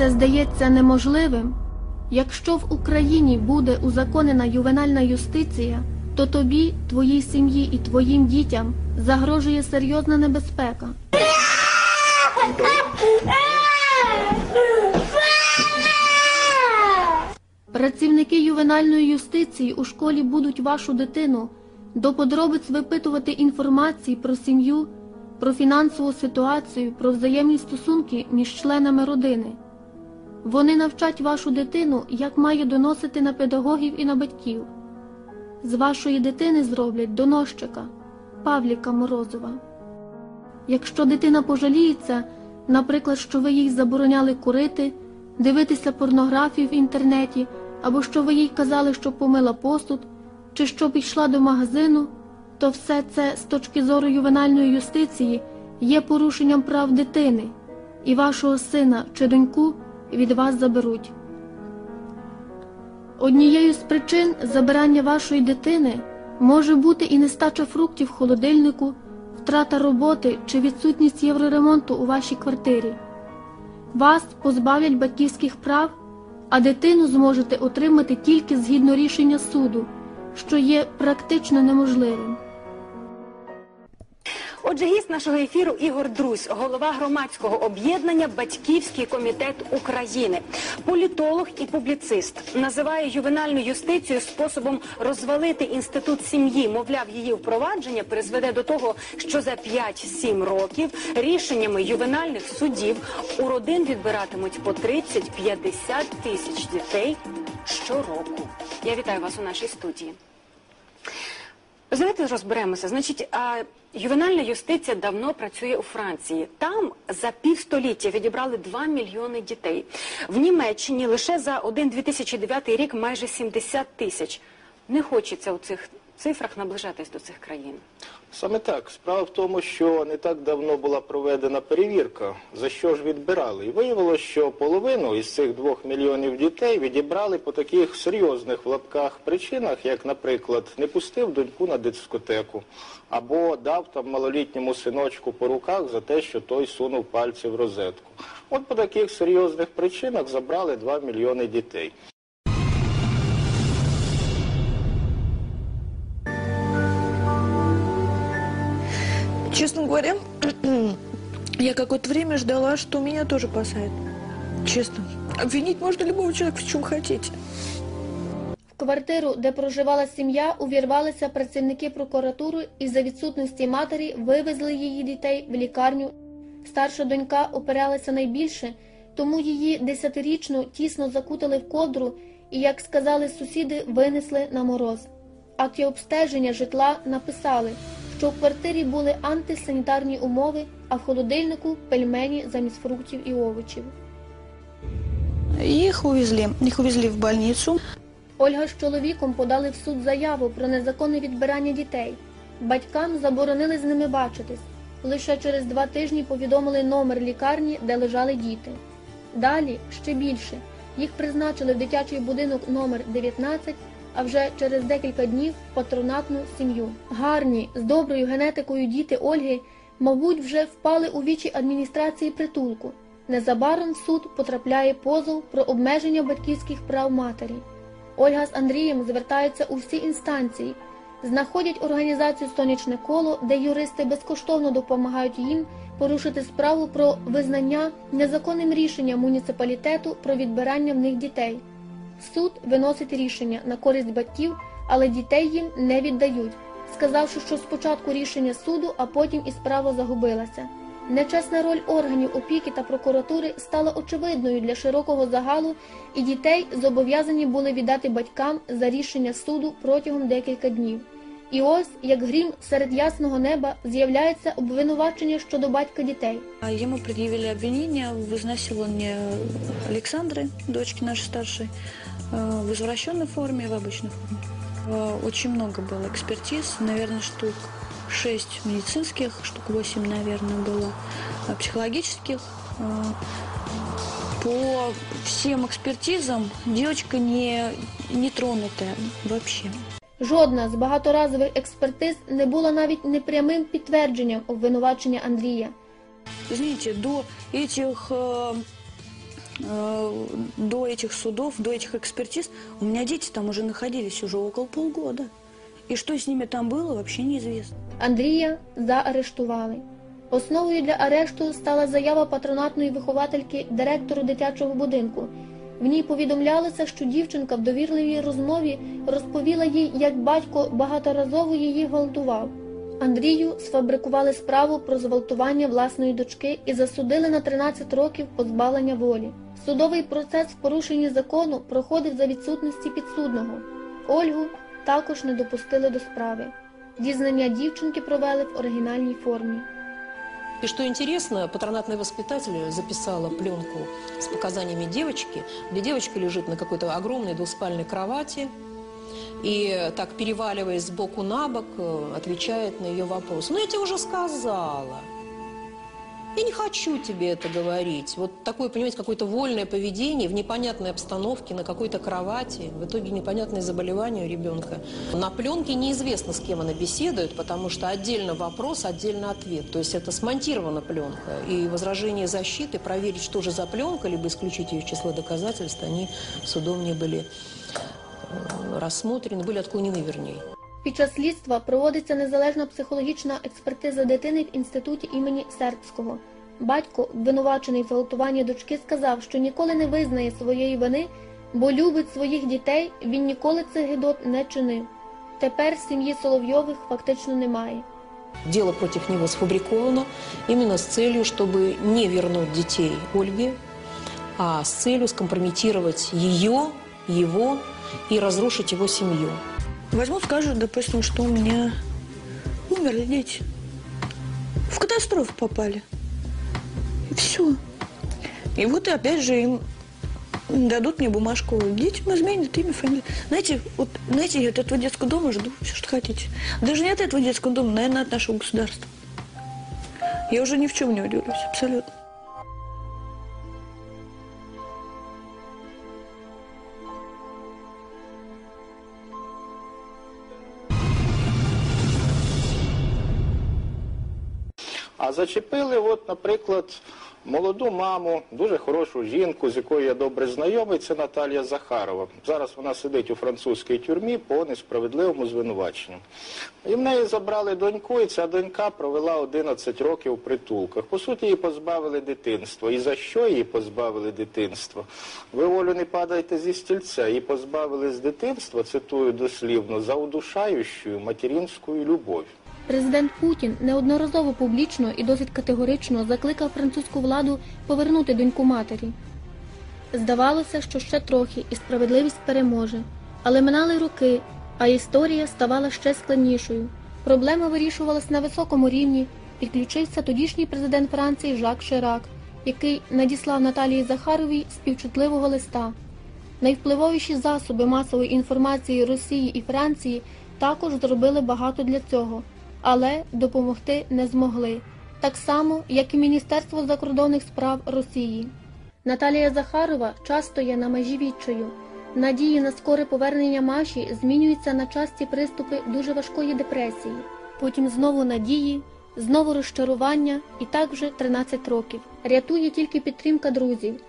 це здається неможливим, якщо в Україні буде узаконена ювенальна юстиція, то тобі, твоїй сім'ї і твоїм дітям загрожує серйозна небезпека. Працівники ювенальної юстиції у школі будуть вашу дитину до подробиць випитувати інформації про сім'ю, про фінансову ситуацію, про взаємні стосунки між членами родини. Вони навчать вашу дитину, як має доносити на педагогів і на батьків. З вашої дитини зроблять доносчика Павліка Морозова. Якщо дитина пожаліється, наприклад, що ви їй забороняли курити, дивитися порнографію в інтернеті, або що ви їй казали, що помила посуд, чи що пішла до магазину, то все це з точки зору ювенальної юстиції є порушенням прав дитини, і вашого сина чи доньку від вас заберуть. Однією з причин забирання вашої дитини може бути і нестача фруктів в холодильнику, втрата роботи чи відсутність євроремонту у вашій квартирі. Вас позбавлять батьківських прав, а дитину зможете отримати тільки згідно рішення суду, що є практично неможливим. Отже, гість нашого ефіру Ігор Друзь, голова громадського об'єднання Батьківський комітет України, політолог і публіцист, називає ювенальну юстицію способом розвалити інститут сім'ї. Мовляв, її впровадження призведе до того, що за 5-7 років рішеннями ювенальних судів у родин відбиратимуть по 30-50 тисяч дітей щороку. Я вітаю вас у нашій студії. Давайте розберемося. Значить, ювенальна юстиція давно працює у Франції. Там за півстоліття відібрали 2 мільйони дітей. В Німеччині лише за один 2009 рік майже 70 тисяч. Не хочеться у цих цифрах наближатись до цих країн. Саме так. Справа в тому, що не так давно була проведена перевірка, за що ж відбирали. І виявилося, що половину із цих двох мільйонів дітей відібрали по таких серйозних в лапках причинах, як, наприклад, не пустив доньку на дискотеку, або дав там малолітньому синочку по руках за те, що той сунув пальці в розетку. От по таких серйозних причинах забрали 2 мільйони дітей. Честно говоря, я какое-то время ждала, что меня тоже посадят. Честно. Обвинить можно любого человека в чем хотите. В квартиру, де проживала сім'я, увірвалися працівники прокуратури і за відсутності матері вивезли її дітей в лікарню. Старша донька опиралася найбільше, тому її десятирічну тісно закутали в ковдру і, як сказали сусіди, винесли на мороз. Акті обстеження житла написали, що в квартирі були антисанітарні умови, а в холодильнику пельмені замість фруктів і овочів. Их увезли. Их увезли в больницу. Ольга з чоловіком подали в суд заяву про незаконне відбирання дітей. Батькам заборонили з ними бачитись. Лише через два тижні повідомили номер лікарні, де лежали діти. Далі ще більше. Їх призначили в дитячий будинок номер 19, а вже через декілька днів патронатну сім'ю. Гарні, з доброю генетикою діти Ольги, мабуть, вже впали у вічі адміністрації притулку. Незабаром в суд потрапляє позов про обмеження батьківських прав матері. Ольга з Андрієм звертаються у всі інстанції, знаходять організацію Сонячне коло, де юристи безкоштовно допомагають їм порушити справу про визнання незаконним рішенням муніципалітету про відбирання в них дітей. Суд виносить рішення на користь батьків, але дітей їм не віддають, сказавши, що спочатку рішення суду, а потім і справа загубилася. Нечесна роль органів опіки та прокуратури стала очевидною для широкого загалу, і дітей зобов'язані були віддати батькам за рішення суду протягом декілька днів. І ось, як грім серед ясного неба, з'являється обвинувачення щодо батька дітей. А Ему предъявили обвинение в изнасиловании Александры, дочки нашей старшей, э, в извращенной форме и в обычной форме. Э, Очень много было экспертиз, наверное, штук 6 медицинских, штук 8, наверное, было э, психологических. Э, По всем экспертизам девочка не, не тронутая вообще. Жодна з багаторазових експертиз не була навіть непрямим підтвердженням обвинувачення Андрія. Знаете, до этих э, э, до этих судов, до этих экспертиз, у меня дети там уже находились уже около полгода. И что с ними там было, вообще неизвестно. Андрія заарештували. Основою для арешту стала заява патронатної виховательки директору дитячого будинку. В ній повідомлялося, що дівчинка в довірливій розмові розповіла їй, як батько багаторазово її гвалтував. Андрію сфабрикували справу про зґвалтування власної дочки і засудили на 13 років позбавлення волі. Судовий процес в порушенні закону проходив за відсутності підсудного. Ольгу також не допустили до справи. Дізнання дівчинки провели в оригінальній формі. И что интересно, патронатная воспитатель записала пленку с показаниями девочки, где девочка лежит на какой-то огромной двуспальной кровати и так переваливаясь с на бок, э, отвечает на ее вопрос. Ну, я тебе уже сказала. Я не хочу тебе это говорить. Вот такое, понимаете, какое-то вольное поведение в непонятной обстановке, на какой-то кровати. В итоге непонятное заболевание у ребенка. На пленке неизвестно, с кем она беседует, потому что отдельно вопрос, отдельно ответ. То есть это смонтирована пленка. И возражение защиты, проверить, что же за пленка, либо исключить ее из числа доказательств, они судом не были э, рассмотрены, были отклонены вернее. Під час слідства проводиться незалежна психологічна експертиза дитини в інституті імені Сербського. Батько, обвинувачений в зґвалтуванні дочки, сказав, що ніколи не визнає своєї вини, бо любить своїх дітей, він ніколи цих гидот не чинив. Тепер сім'ї Соловйових фактично немає. Дело против него сфабриковано именно с целью, чтобы не вернуть детей Ольге, а с целью скомпрометировать ее, его и разрушить его семью. Возьмут, скажут, допустим, что у меня умерли дети. В катастрофу попали. И все. И вот и опять же им дадут мне бумажку. Детям изменят имя, фамилию. Знаете, вот, знаете, я от этого детского дома жду все, что хотите. Даже не от этого детского дома, наверное, от нашего государства. Я уже ни в чем не удивлюсь, абсолютно. А зачепили, от, наприклад, молоду маму, дуже хорошу жінку, з якою я добре знайомий, це Наталія Захарова. Зараз вона сидить у французькій тюрмі по несправедливому звинуваченню. І в неї забрали доньку, і ця донька провела 11 років у притулках. По суті, її позбавили дитинства. І за що її позбавили дитинства? Ви, Олю, не падайте зі стільця. Її позбавили з дитинства, цитую дослівно, за удушаючою материнською любов'ю. Президент Путін неодноразово публічно і досить категорично закликав французьку владу повернути доньку матері. Здавалося, що ще трохи і справедливість переможе. Але минали роки, а історія ставала ще складнішою. Проблема вирішувалась на високому рівні. Підключився тодішній президент Франції Жак Ширак, який надіслав Наталії Захаровій співчутливого листа. Найвпливовіші засоби масової інформації Росії і Франції також зробили багато для цього, але допомогти не змогли, так само, як і Міністерство закордонних справ Росії. Наталія Захарова часто є на межі відчаю. Надії на скоре повернення Маші змінюються на часті приступи дуже важкої депресії. Потім знову надії, знову розчарування, і так вже 13 років. Рятує тільки підтримка друзів.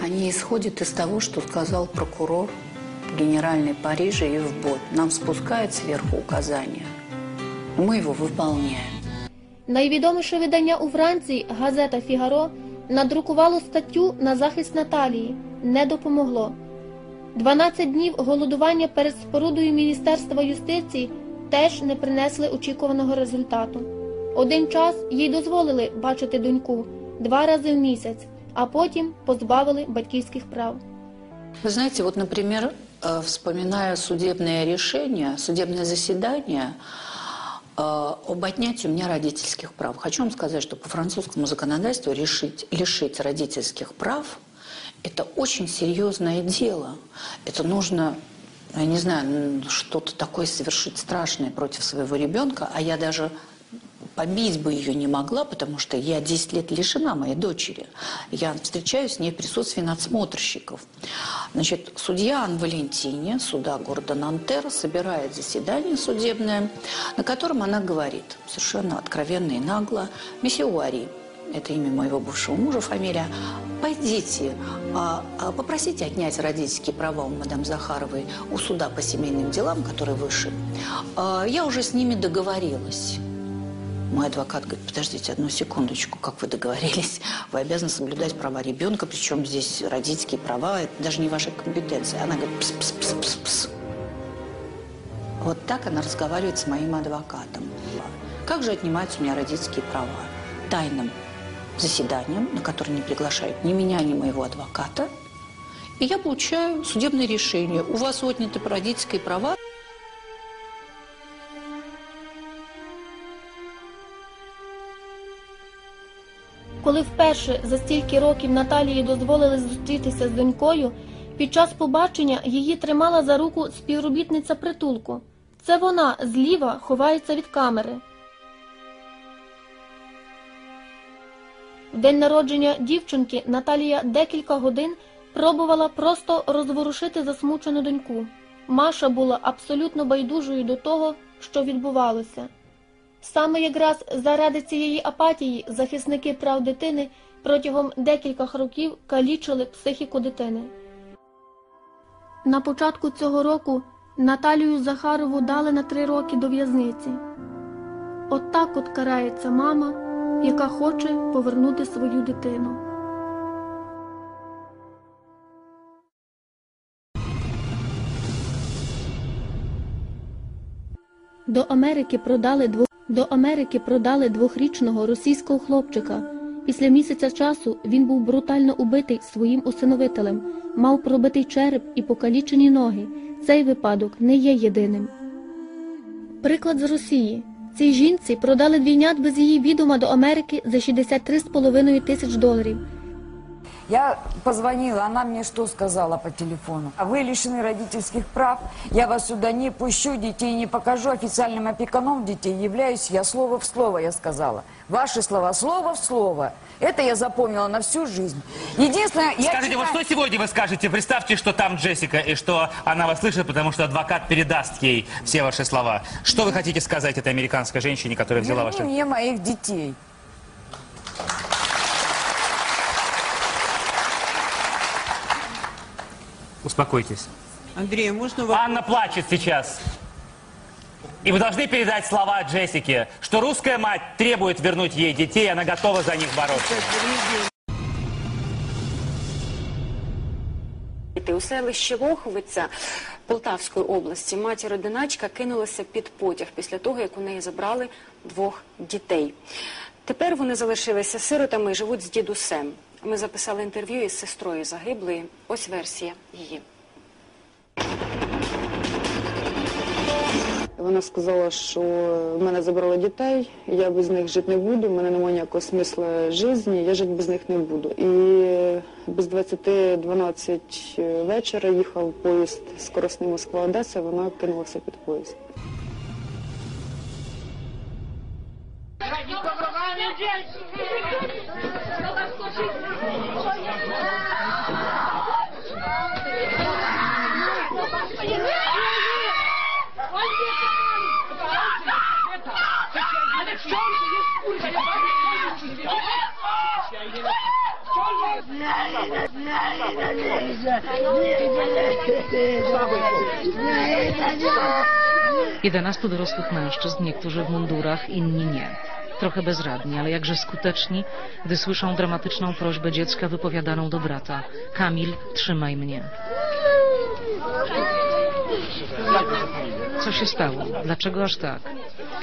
Они исходят из того, что сказал прокурор генеральный Парижа Евбот. Нам спускают сверху указания. Мы его выполняем. Найвідоміше видання у Франції газета Фігаро надрукувало статтю на захист Наталії. Не допомогло. 12 днів голодування перед спорудою Міністерства юстиції теж не принесли очікуваного результату. Один час їй дозволили бачити доньку два рази в місяць, А потім позбавили батьківських прав. Вы знаете, вот, например, э, вспоминая судебное решение, судебное заседание э, об отнятии у меня родительских прав. Хочу вам сказать, что по французскому законодательству решить, лишить родительских прав – это очень серьезное дело. Это нужно, я не знаю, что-то такое совершить страшное против своего ребенка, а я даже побить бы ее не могла, потому что я 10 лет лишена моей дочери. Я встречаюсь с ней в присутствии надсмотрщиков. Значит, судья Ан Валентини, суда города Нантера, собирает заседание судебное, на котором она говорит совершенно откровенно и нагло, «Месье Уари, это имя моего бывшего мужа, фамилия, пойдите, а, а, попросите отнять родительские права у мадам Захаровой у суда по семейным делам, который выше. А, я уже с ними договорилась. Мой адвокат говорит, подождите одну секундочку, как вы договорились? Вы обязаны соблюдать права ребенка, причем здесь родительские права, это даже не ваша компетенция. Она говорит, пс-пс-пс-пс-пс. Вот так она разговаривает с моим адвокатом. Как же отнимаются у меня родительские права? Тайным заседанием, на которое не приглашают ни меня, ни моего адвоката. И я получаю судебное решение. У вас отняты родительские права. Коли вперше за стільки років Наталії дозволили зустрітися з донькою, під час побачення її тримала за руку співробітниця притулку. Це вона зліва ховається від камери. В день народження дівчинки Наталія декілька годин пробувала просто розворушити засмучену доньку. Маша була абсолютно байдужою до того, що відбувалося. Саме якраз заради цієї апатії захисники прав дитини протягом декількох років калічили психіку дитини. На початку цього року Наталію Захарову дали на три роки до в'язниці. От так от карається мама, яка хоче повернути свою дитину. До Америки продали двох до Америки продали двохрічного російського хлопчика. Після місяця часу він був брутально убитий своїм усиновителем, мав пробитий череп і покалічені ноги. Цей випадок не є єдиним. Приклад з Росії. Цій жінці продали двійнят без її відома до Америки за 63,5 тисяч доларів. Я позвонила, она мне что сказала по телефону? «А Вы лишены родительских прав, я вас сюда не пущу, детей не покажу, официальным опекуном детей являюсь я слово в слово, я сказала. Ваши слова слово в слово. Это я запомнила на всю жизнь. Единственное, я Скажите, вот что сегодня вы скажете? Представьте, что там Джессика, и что она вас слышит, потому что адвокат передаст ей все ваши слова. Что вы хотите сказать этой американской женщине, которая взяла Верни ваши... мне моих детей. Успокойтесь. Андрей, можно вопрос? Анна плачет сейчас. И вы должны передать слова Джессике, что русская мать требует вернуть ей детей, и она готова за них бороться. У селищі Воховиця Полтавської області матір-одиначка кинулася під потяг після того, як у неї забрали двох дітей. Тепер вони залишилися сиротами і живуть з дідусем. Ми записали інтерв'ю із сестрою загиблої. Ось версія її. Вона сказала, що в мене забрали дітей, я без них жити не буду, в мене немає ніякого смисла життя, я жити без них не буду. І без 20-12 вечора їхав поїзд скоростний Москва-Одеса, вона кинулася під поїзд. Jedenastu dorosłych mężczyzn, niektórzy w mundurach, inni nie. Trochę bezradni, ale jakże skuteczni, gdy słyszą dramatyczną prośbę dziecka wypowiadaną do brata. Kamil, trzymaj mnie. Co się stało? Dlaczego aż tak?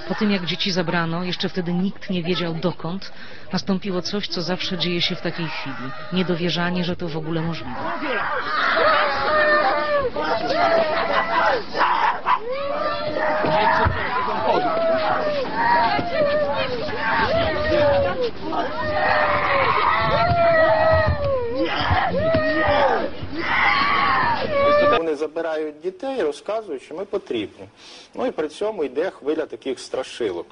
Po tym jak dzieci zabrano, jeszcze wtedy nikt nie wiedział dokąd, nastąpiło coś, co zawsze dzieje się w takiej chwili. Niedowierzanie, że to w ogóle możliwe. Вони забирають дітей, розказують, що ми потрібні. Ну і при цьому йде хвиля таких страшилок.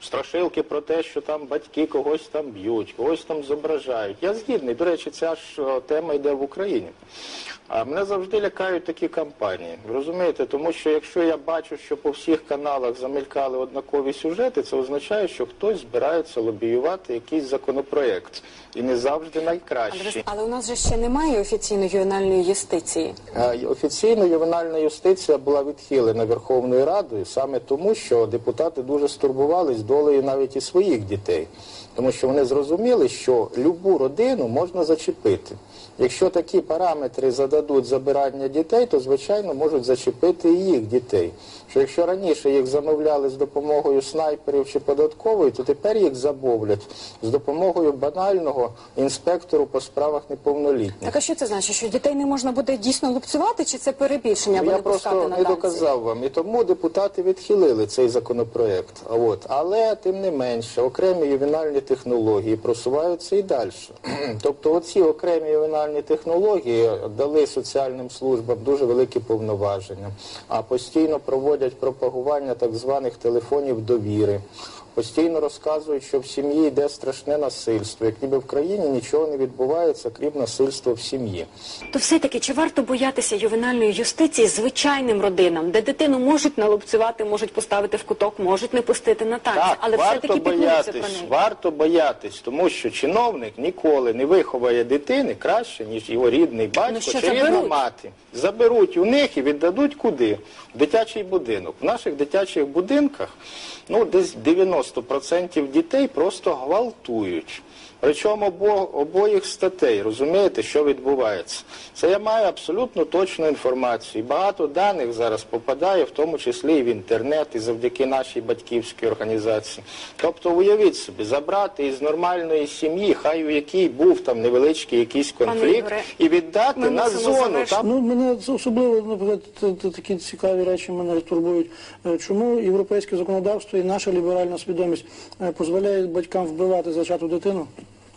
Страшилки про те, що там батьки когось там б'ють, когось там зображають. Я згідний. До речі, ця ж е, тема йде в Україні. А мене завжди лякають такі кампанії. Розумієте, тому що якщо я бачу, що по всіх каналах замелькали однакові сюжети, це означає, що хтось збирається лобіювати якийсь законопроект. І не завжди найкращий. але у нас же ще немає офіційної ювенальної юстиції. Офіційно ювенальна юстиція була відхилена Верховною Радою саме тому, що депутати дуже стурбувались долею навіть і своїх дітей, тому що вони зрозуміли, що любу родину можна зачепити. Якщо такі параметри зададуть забирання дітей, то звичайно можуть зачепити і їх дітей. Що якщо раніше їх замовляли з допомогою снайперів чи податкової, то тепер їх замовлять з допомогою банального інспектору по справах неповнолітніх. Так а що це значить? Що дітей не можна буде дійсно лупцювати, чи це перебільшення Ну, або я просто на не доказав вам. І тому депутати відхилили цей законопроект. От. Але тим не менше, окремі ювенальні технології просуваються і далі. тобто оці окремі ювенальні технології дали соціальним службам дуже великі повноваження, а постійно проводять пропагування так званих телефонів довіри. Постійно розказують, що в сім'ї йде страшне насильство, як ніби в країні нічого не відбувається, крім насильства в сім'ї. То все-таки чи варто боятися ювенальної юстиції звичайним родинам, де дитину можуть налупцювати, можуть поставити в куток, можуть не пустити на танці, Так, але все-таки піклуються про неї. варто боятись, тому що чиновник ніколи не виховає дитини краще, ніж його рідний батько Ну що, чи рідна мати. Заберуть у них і віддадуть куди? В дитячий будинок. В наших дитячих будинках ну, десь 90% дітей просто гвалтують. Причому обо, обоїх статей, розумієте, що відбувається. Це я маю абсолютно точну інформацію. І багато даних зараз попадає, в тому числі і в інтернет, і завдяки нашій батьківській організації. Тобто, уявіть собі, забрати із нормальної сім'ї, хай у якій був там невеличкий якийсь конфлікт, Ігоре, і віддати ми на мусимо зону. завершити. Там Ну, мене це особливо, наприклад, т- т- такі цікаві речі мене турбують. Е, Чому європейське законодавство і наша ліберальна свідомість е, дозволяє батькам вбивати зачату дитину?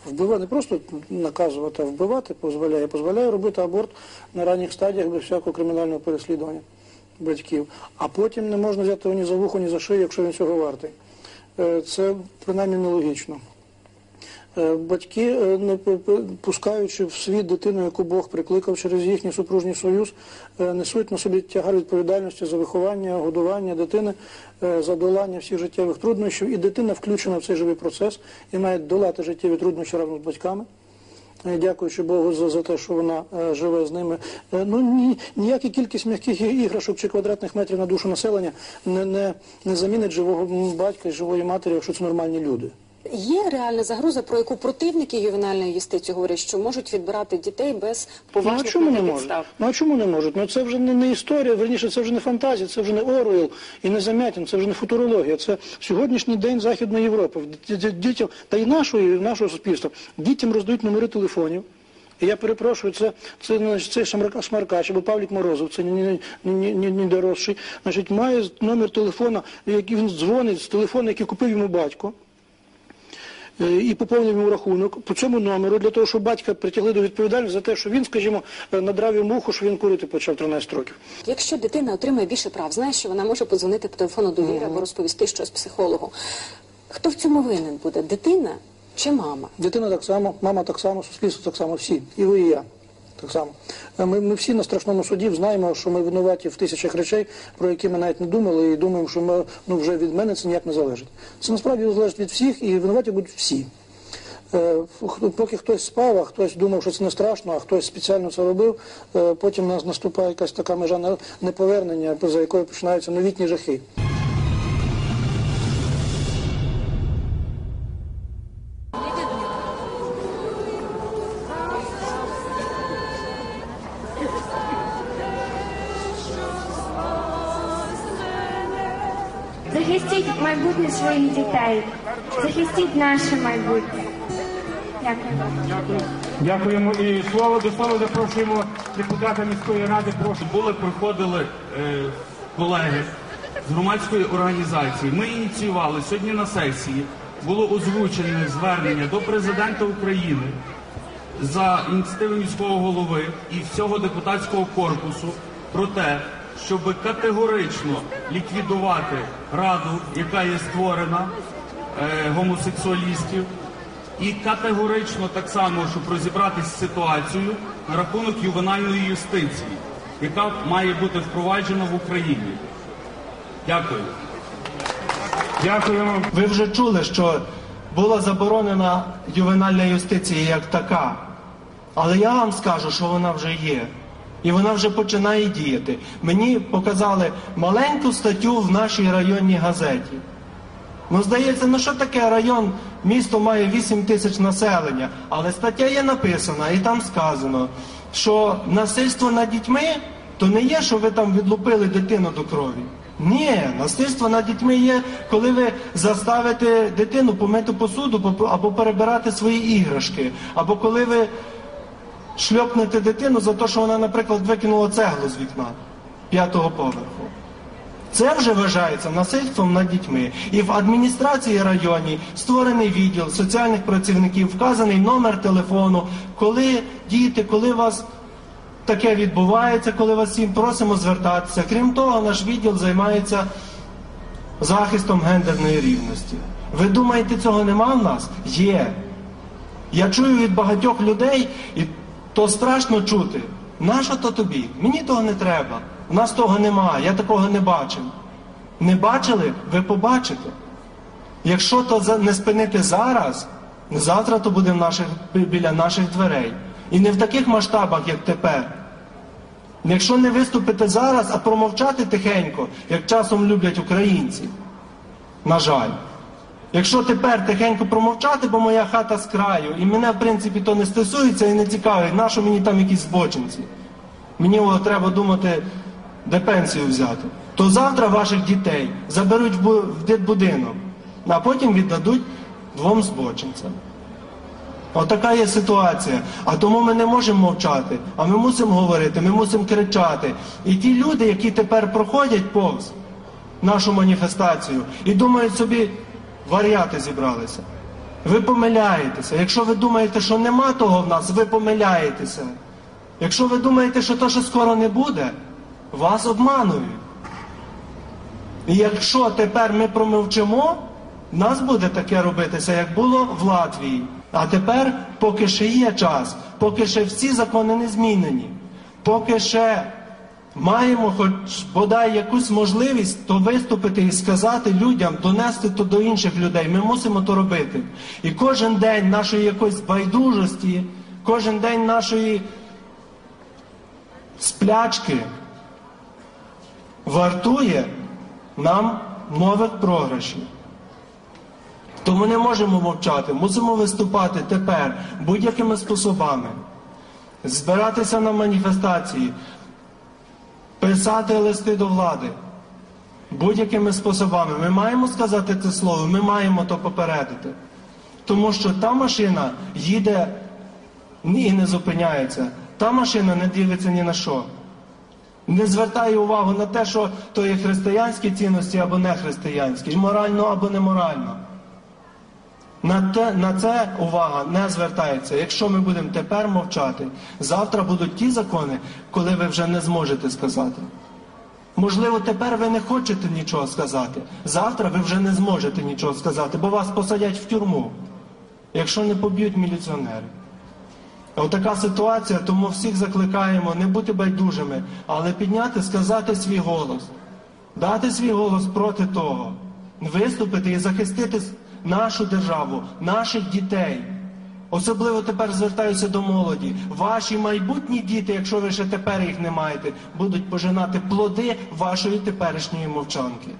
Вбивати, не просто наказувати, а вбивати дозволяє. Дозволяє робити аборт на ранніх стадіях без всякого кримінального переслідування батьків. А потім не можна взяти його ні за вухо, ні за шию, якщо він цього вартий. Е, Це принаймні нелогічно. Е, Батьки, е, не пускаючи в світ дитину, яку Бог прикликав через їхній супружній союз, е, несуть на собі тягар відповідальності за виховання, годування дитини, за долання всіх життєвих труднощів. І дитина включена в цей живий процес і має долати життєві труднощі разом з батьками. Дякуючи Богу за, за те, що вона е, живе з ними. Е, ну ні, ніяка кількість м'яких іграшок чи квадратних метрів на душу населення не, не, не замінить живого батька і живої матері, якщо це нормальні люди. Є реальна загроза, про яку противники ювенальної юстиції говорять, що можуть відбирати дітей без Ну а чому не можуть? підстав. Ну а чому не можуть? Ну це вже не, не історія, верніше, це вже не фантазія, це вже не Оруел і не Замятін, це вже не футурологія. Це сьогоднішній день Західної Європи. Дітям, та й нашої, і нашого суспільства, дітям роздають номери телефонів. І я перепрошую, це, це, це Шмарка- Шмаркач або Павлік Морозов, це не, не, не, доросший. Значить, має номер телефона, який він дзвонить з телефону, який купив йому батько. Е, і поповнив йому рахунок по цьому номеру для того, щоб батька притягли до відповідальності за те, що він, скажімо, е, надрав йому ухо, що він курити почав 13 років. Якщо дитина отримає більше прав, знає, що вона може подзвонити по телефону довіри або розповісти щось психологу. Хто в цьому винен буде? Дитина чи мама? Дитина так само, мама так само, суспільство так само, всі. І ви, і я. Так само. Е, Ми, ми всі на страшному суді знаємо, що ми винуваті в тисячах речей, про які ми навіть не думали, і думаємо, що ми, ну, вже від мене це ніяк не залежить. Це насправді залежить від всіх, і винуваті будуть всі. Е, Поки хтось спав, а хтось думав, що це не страшно, а хтось спеціально це робив, е, потім нас наступає якась така межа неповернення, за якою починаються новітні жахи. Майбутнє своїх дітей. Захистіть наше майбутнє. Дякую. Дякуємо і слово до слова запрошуємо депутата міської ради. Прошу були, приходили е, колеги з громадської організації. Ми ініціювали сьогодні на сесії. Було озвучене звернення до президента України за ініціативи міського голови і всього депутатського корпусу про те, щоб категорично ліквідувати раду, яка є створена е, гомосексуалістів, і категорично так само, щоб розібратися з ситуацією на рахунок ювенальної юстиції, яка має бути впроваджена в Україні. Дякую. Дякуємо. Ви вже чули, що була заборонена ювенальна юстиція як така. Але я вам скажу, що вона вже є. І вона вже починає діяти. Мені показали маленьку статтю в нашій районній газеті. Ну, здається, ну що таке район, місто має 8 тисяч населення, але стаття є написана, і там сказано, що насильство над дітьми то не є, що ви там відлупили дитину до крові. Ні, насильство над дітьми є, коли ви заставите дитину помити посуду або перебирати свої іграшки, або коли ви шльопнете дитину за те, що вона, наприклад, викинула цеглу з вікна п'ятого поверху. Це вже вважається насильством над дітьми. І в адміністрації районі створений відділ соціальних працівників, вказаний номер телефону, коли діти, коли у вас таке відбувається, коли вас всім просимо звертатися. Крім того, наш відділ займається захистом гендерної рівності. Ви думаєте, цього нема в нас? Є. Я чую від багатьох людей, і то страшно чути. Нащо то тобі? Мені того не треба. У нас того немає, я такого не бачив. Не бачили? Ви побачите. Якщо то не спинити зараз, завтра то буде в наших, біля наших дверей. І не в таких масштабах, як тепер. Якщо не виступити зараз, а промовчати тихенько, як часом люблять українці. На жаль. Якщо тепер тихенько промовчати, бо моя хата з краю, і мене, в принципі, то не стосується і не цікавить, нащо мені там якісь збочинці. Мені о, треба думати, де пенсію взяти. То завтра ваших дітей заберуть в бу- в дитбудинок, а потім віддадуть двом збочинцям. Отака є ситуація. А тому ми не можемо мовчати, а ми мусимо говорити, ми мусимо кричати. І ті люди, які тепер проходять повз нашу маніфестацію і думають собі, варіати зібралися. Ви помиляєтеся. Якщо ви думаєте, що нема того в нас, ви помиляєтеся. Якщо ви думаєте, що то, що скоро не буде, вас обманують. І якщо тепер ми промовчимо, нас буде таке робитися, як було в Латвії. А тепер, поки ще є час, поки ще всі закони не змінені, поки ще маємо хоч бодай якусь можливість то виступити і сказати людям, донести то до інших людей. Ми мусимо то робити. І кожен день нашої якоїсь байдужості, кожен день нашої сплячки вартує нам нових програшів. Тому не можемо мовчати, мусимо виступати тепер будь-якими способами, збиратися на маніфестації, писати листи до влади. Будь-якими способами. Ми маємо сказати це слово, ми маємо то попередити. Тому що та машина їде і не зупиняється. Та машина не дивиться ні на що. Не звертає увагу на те, що то є християнські цінності або не християнські, морально або неморально. На, те, на це увага не звертається. Якщо ми будемо тепер мовчати, завтра будуть ті закони, коли ви вже не зможете сказати. Можливо, тепер ви не хочете нічого сказати. Завтра ви вже не зможете нічого сказати, бо вас посадять в тюрму, якщо не поб'ють міліціонери. Отака ситуація, тому всіх закликаємо не бути байдужими, але підняти, сказати свій голос, дати свій голос проти того, виступити і захистити нашу державу, наших дітей. Особливо тепер звертаюся до молоді. Ваші майбутні діти, якщо ви ще тепер їх не маєте, будуть пожинати плоди вашої теперішньої мовчанки.